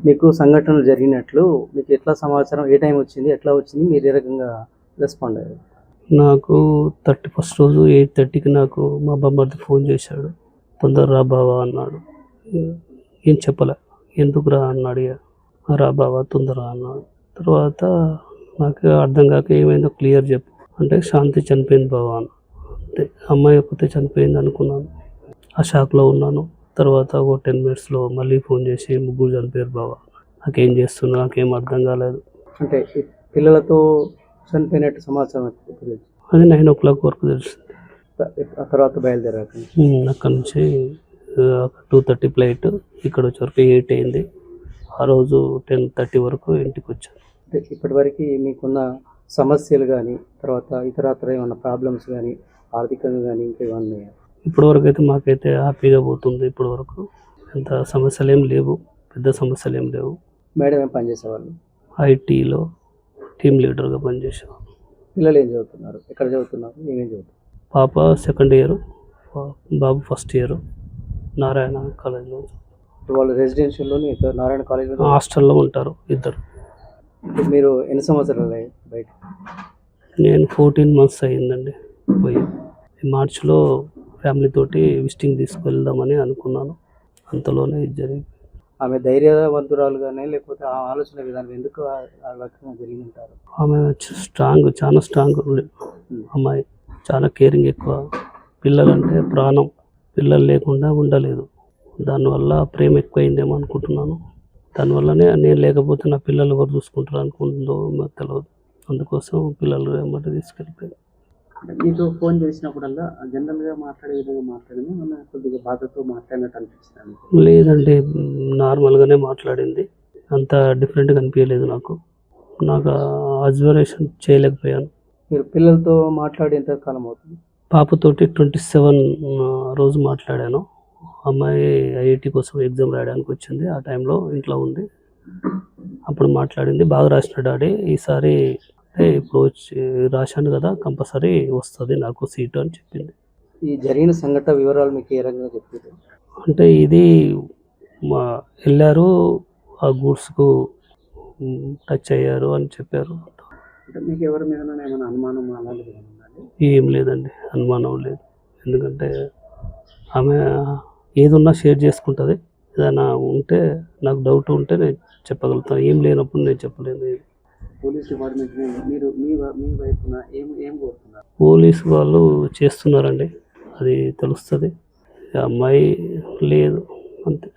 మీకు సంఘటనలు జరిగినట్లు మీకు ఎట్లా సమాచారం ఏ టైం వచ్చింది ఎట్లా వచ్చింది మీరు ఏ రకంగా రెస్పాండ్ అయ్యారు? నాకు థర్టీ ఫస్ట్ రోజు ఎయిట్ థర్టీకి నాకు మా బామ్మర్ది ఫోన్ చేశాడు. తొందర రా బావా అన్నాడు. ఏం చెప్పలే ఎందుకు రా అన్నాడు ఇక రా బావా తొందర అన్నాడు. తర్వాత నాకు అర్థం కాక ఏమైందో క్లియర్ చెప్పు. అంటే శాంతి చనిపోయింది బావా అన్న. అంతే. అమ్మాయి ఒక్కతే చనిపోయింది అనుకున్నాను. ఆ షాక్లో ఉన్నాను. తర్వాత ఒక టెన్ మినిట్స్లో మళ్ళీ ఫోన్ చేసి ముగ్గురు చనిపోయారు బావా. నాకేం చేస్తున్నా నాకేం అర్థం కాలేదు. అంటే పిల్లలతో చనిపోయినట్టు సమాచారం? అది నైన్ ఓ క్లాక్ వరకు తెలిసింది ఆ తర్వాత బయలుదేరాక? అక్కడ నుంచి టూ థర్టీ ఫ్లైట్ ఇక్కడ వచ్చే వరకు ఎయిట్ అయింది. ఆ రోజు టెన్ థర్టీ వరకు ఇంటికి వచ్చాను. అంటే ఇప్పటివరకు మీకున్న సమస్యలు కానీ తర్వాత ఇతరత్ర ఏమైనా ప్రాబ్లమ్స్ కానీ ఆర్థికంగా కానీ ఇంకా ఏమన్నా ఉన్నాయా? ఇప్పటి వరకు అయితే మాకైతే హ్యాపీగా పోతుంది ఇప్పటి వరకు ఎంత సమస్యలు ఏం లేవు పెద్ద సమస్యలు ఏం లేవు. మేడం ఏం పనిచేసేవాళ్ళు? ఐటీలో టీమ్ లీడర్గా పనిచేసాను పిల్లలు ఏం చదువుతున్నారు? ఎక్కడ చదువుతున్నారు? ఏమేం చదువుతున్నారు? పాప సెకండ్ ఇయర్ బాబు ఫస్ట్ ఇయర్ నారాయణ కాలేజ్లో వాళ్ళు రెసిడెన్షియల్లోని ఇక్కడ నారాయణ కాలేజ్లో హాస్టల్లో ఉంటారు ఇద్దరు. మీరు ఎన్ని సంవత్సరాలు బయట? నేను ఫోర్టీన్ మంత్స్ అయ్యిందండి పోయి. మార్చిలో ఫ్యామిలీ తోటి విజిటింగ్ తీసుకెళ్దామని అనుకున్నాను. అంతలోనే ఇది జరిగింది. ఆమె ధైర్యవంతురాలుగానే లేకపోతే ఆ ఆలోచన విధానం ఎందుకు ఆ రకంగా జరిగిందంటారు ఆమె స్ట్రాంగ్ చాలా స్ట్రాంగ్ అమ్మాయి చాలా కేరింగ్ ఎక్కువ. పిల్లలంటే ప్రాణం. పిల్లలు లేకుండా ఉండలేదు. దానివల్ల ప్రేమ ఎక్కువైందేమో అనుకుంటున్నాను. దానివల్లనే నేను లేకపోతే నా పిల్లలు ఎవరు చూసుకుంటారు అనుకుంటుందో నాకు తెలియదు అందుకోసం పిల్లలు ఏమంటే తీసుకెళ్ళిపోయారు. మీతో ఫోన్ చేసినప్పుడల్లా జనరల్గా మాట్లాడే విధంగా మాట్లాడింది మన కొద్దిగా బాధతో మాట్లాడినట్టు అనిపిస్తుంది లేదండి నార్మల్గానే మాట్లాడింది. అంత డిఫరెంట్గా అనిపించలేదు నాకు. నాకు అబ్జర్వేషన్ చేయలేకపోయాను. మీరు పిల్లలతో మాట్లాడి ఎంత కాలం అవుతుంది? పాపతోటి ట్వంటీ సెవెన్ రోజు మాట్లాడాను. అమ్మాయి ఐఐటి కోసం ఎగ్జామ్ రాయడానికి వచ్చింది. ఆ టైంలో ఇంట్లో ఉంది. అప్పుడు మాట్లాడింది. బాగా రాసిన డాడీ. ఈసారి ఇప్పుడు వచ్చి రాశాను కదా కంపల్సరీ వస్తుంది నాకు సీటు అని చెప్పింది. ఈ జరిగిన సంఘటన వివరాలు మీకు ఏ రకంగా చెప్తారు అంటే ఇది మా వెళ్ళారు ఆ గూడ్స్కు టచ్ అయ్యారు అని చెప్పారు. అంటే మీకు ఎవరి మీద ఏమైనా అనుమానం అలాంటిది ఏం లేదండి అనుమానం లేదు. ఎందుకంటే ఆమె ఏదున్నా షేర్ చేసుకుంటుంది. ఏదైనా ఉంటే నాకు డౌట్ ఉంటే నేను చెప్పగలుగుతాను. ఏం లేనప్పుడు నేను చెప్పలేను. పోలీస్ డిపార్ట్మెంట్ మీరు మీ వ- మీ వైపున ఏం ఏం కోరుతున్నారు? పోలీసు వాళ్ళు చేస్తున్నారండి. అది తెలుస్తుంది. ఈ అమ్మాయి లేదు. అంతే.